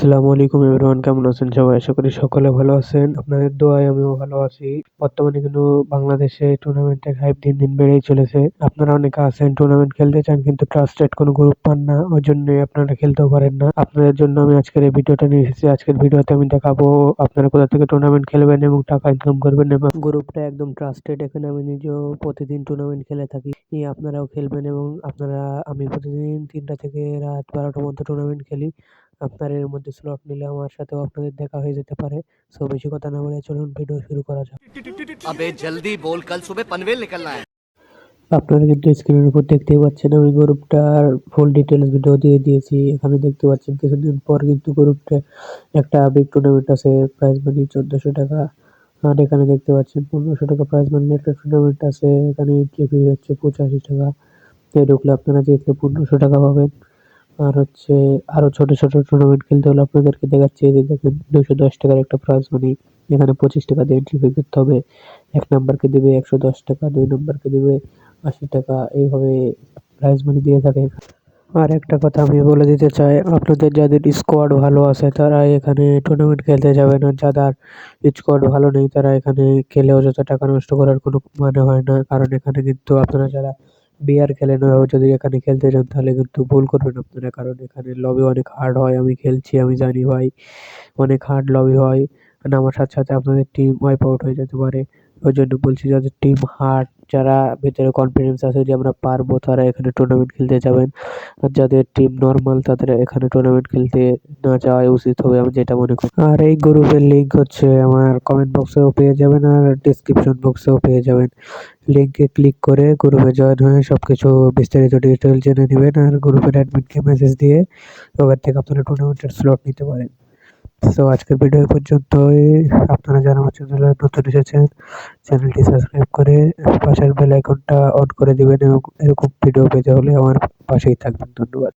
আসসালামু আলাইকুম এভরিওয়ান কেমন আছেন সবাই? আশা করি সকলে ভালো আছেন। আপনাদের দোয়ায় আমিও ভালো আছি। বর্তমানে কিন্তু বাংলাদেশে টুর্নামেন্টের হাইপ দিন দিন বেড়েই চলেছে। আপনারা অনেকে আছেন টুর্নামেন্ট খেলতে চান কিন্তু ট্রাস্টেড কোনো গ্রুপ পান না ওই জন্যই আপনারা খেলতেও পারেন না। আপনাদের জন্য আমি আজকের এই ভিডিওটা নিয়ে এসেছি। আজকের ভিডিওতে আমি দেখাবো আপনারা কোথা থেকে টুর্নামেন্ট খেলবেন এবং টাকা ইনকাম করবেন এবং গ্রুপটা একদম ট্রাস্টেড এখানে আমি নিজেও প্রতিদিন টুর্নামেন্ট খেলে থাকি। আপনারাও খেলবেন এবং আপনারা, আমি প্রতিদিন তিনটা থেকে রাত বারোটার মধ্যে টুর্নামেন্ট খেলি। আপনার এর মধ্যে স্লট নিলে আমার সাথেও আপনাদের দেখা হয়ে যেতে পারে। সো বেশি কথা না বলে চলুন ভিডিও শুরু করা যাক। আবে জলদি বল কাল সুবে পনভেল নিকলনা হ্যায়। আপনারা কিন্তু স্ক্রিনের উপর দেখতেই পাচ্ছেন আমি গ্রুপটার ফুল ডিটেলস ভিডিও দিয়ে দিয়েছি। এখানে দেখতে পাচ্ছেন কিছুদিন পর কিন্তু গ্রুপটা একটা বিগ টুর্নামেন্ট আছে প্রাইজ মানি চোদ্দোশো টাকা। আর এখানে দেখতে পাচ্ছেন পনেরোশো টাকা প্রাইজ মানি একটা টুর্নামেন্ট আছে এখানে ট্রফি হচ্ছে পঁচাশি টাকা। ঢুকলে আপনারা যে পনেরোশো টাকা পাবেন। আর হচ্ছে আরও ছোট ছোট টুর্নামেন্ট খেলতে হলে আপনাদেরকে দেখাচ্ছি, এই যে দেখেন দুশো দশ টাকার একটা প্রাইজ মানি এখানে পঁচিশ টাকা দিয়ে এন্ট্রি ফি করতে হবে। এক নাম্বারকে দেবে একশো দশ টাকা, দুই নাম্বারকে দেবে আশি টাকা, এইভাবে প্রাইজ মানি দিয়ে থাকে। আর একটা কথা আমি বলে দিতে চাই, আপনাদের যাদের স্কোয়াড ভালো আছে, তারা এখানে টুর্নামেন্ট খেলতে যাবে না। যাদের স্কোয়াড ভালো নেই, তারা এখানে খেলে অযথা টাকা নষ্ট করার কোনো মানে হয় না। কারণ এখানে কিন্তু আপনারা যারা বিয়ার খেলেন যদি এখানে খেলতে যান তাহলে কিন্তু ভুল করবেন আপনারা, কারণ এখানে লবি অনেক হার্ড হয়, আমি খেলছি, আমি জানি ভাই, অনেক হার্ড লবি হয় নামার সাথে সাথে আপনাদের টিম ওয়াইপ আউট হয়ে যেতে পারে, ওই জন্য বলছি যাদের টিম হার্ড যারা ভেতরে কনফিডেন্স আছে যে আমরা পারব, তারা এখানে টুর্নামেন্ট খেলতে যাবেন। আর যাদের টিম নর্মাল তাদের এখানে টুর্নামেন্ট খেলতে না যাওয়াই উচিত হবে আমি যেটা মনে করি। আর এই গ্রুপের লিঙ্ক হচ্ছে আমার কমেন্ট বক্সেও পেয়ে যাবেন আর ডিসক্রিপশন বক্সেও পেয়ে যাবেন। লিঙ্কে ক্লিক করে গ্রুপে জয়েন হয়ে সব কিছু বিস্তারিত ডিটেল জেনে নেবেন আর গ্রুপের অ্যাডমিনকে মেসেজ দিয়ে ওখান থেকে আপনারা টুর্নামেন্টের স্লট নিতে পারেন। তো আজকের ভিডিও পর্যন্ত আপনারা যারা আমার চ্যানেলে নতুন এসেছেন চ্যানেলটি সাবস্ক্রাইব করে পাশের বেল আইকনটা অন করে দেবেন এবং এরকম ভিডিও পেতে হলে আমার পাশেই থাকবেন। ধন্যবাদ।